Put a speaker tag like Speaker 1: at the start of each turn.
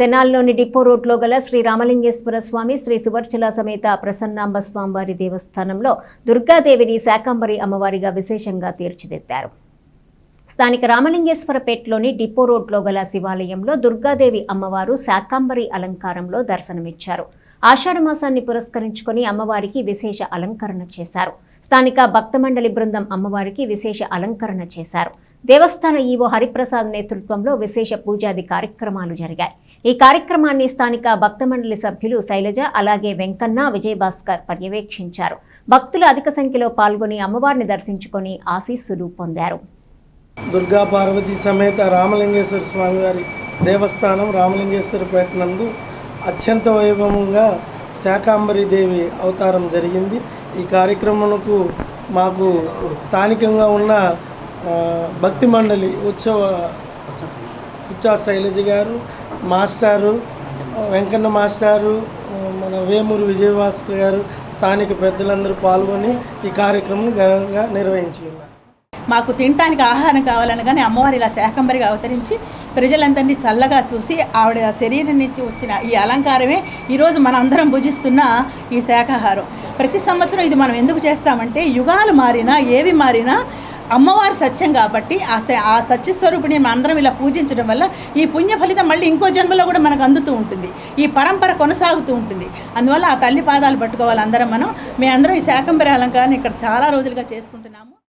Speaker 1: తెనాల్లోని depot రోడ్లో గల శ్రీ రామలింగేశ్వర స్వామి శ్రీ సువర్చల సమేత ప్రసన్నాంబ స్వామివారి దేవస్థానంలో దుర్గాదేవిని శాకంబరి అమ్మవారిగా విశేషంగా తీర్చిదిద్దారు. స్థానిక రామలింగేశ్వరపేటలోని డిపో రోడ్లో గల శివాలయంలో దుర్గాదేవి అమ్మవారు శాకాంబరి అలంకారంలో దర్శనమిచ్చారు. ఆషాఢమాసాన్ని పురస్కరించుకుని పురస్కరించుకొని అమ్మవారికి విశేష అలంకరణ చేశారు. స్థానిక భక్త మండలి బృందం అమ్మవారికి విశేష అలంకరణ చేశారు. దేవస్థాన ఈవో హరిప్రసాద్ నేతృత్వంలో విశేష పూజాది కార్యక్రమాలు జరిగాయి. ఈ కార్యక్రమాన్ని స్థానిక భక్త మండలి సభ్యులు శైలజ అలాగే వెంకన్న విజయభాస్కర్ పర్యవేక్షించారు. భక్తులు అధిక సంఖ్యలో పాల్గొని అమ్మవారిని దర్శించుకొని ఆశీస్సులు పొందారు.
Speaker 2: దుర్గా పార్వతి సమేత రామలింగేశ్వర స్వామి వారి దేవస్థానం రామలింగేశ్వరపేట నందు అత్యంత వైభవంగా శాకాంబరి దేవి అవతారం జరిగింది. ఈ కార్యక్రమంకు మాకు స్థానికంగా ఉన్న భక్తి మండలి ఉత్సవ ఉత్సవ శైలజ గారు మాస్టారు వెంకన్న మాస్టారు మన వేమూరు విజయభాస్కర్ గారు స్థానిక పెద్దలందరూ పాల్గొని ఈ కార్యక్రమం ఘనంగా నిర్వహించి ఉన్నారు
Speaker 3: మాకు తినటానికి ఆహారం కావాలని కానీ అమ్మవారు ఇలా శాకంబరిగా అవతరించి ప్రజలందరినీ చల్లగా చూసి ఆవిడ శరీరం నుంచి వచ్చిన ఈ అలంకారమే ఈరోజు మనందరం అందరం భుజిస్తున్న ఈ శాకాహారం ప్రతి సంవత్సరం ఇది మనం ఎందుకు చేస్తామంటే యుగాలు మారినా ఏవి మారినా అమ్మవారు సత్యం కాబట్టి ఆ స- ఆ సత్యస్వరూపిణి మనం అందరం ఇలా పూజించడం వల్ల ఈ పుణ్య ఫలితం మళ్ళీ ఇంకో జన్మలో కూడా మనకు అందుతూ ఉంటుంది. ఈ పరంపర కొనసాగుతూ ఉంటుంది. అందువల్ల ఆ తల్లి పాదాలు పట్టుకోవాలి అందరం మనం. మేమందరం ఈ శాకంబరి అలంకారాన్ని ఇక్కడ చాలా రోజులుగా చేసుకుంటున్నాము.